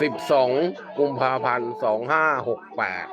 สิบสองกุมภาพันธ์สองห้าหกแปด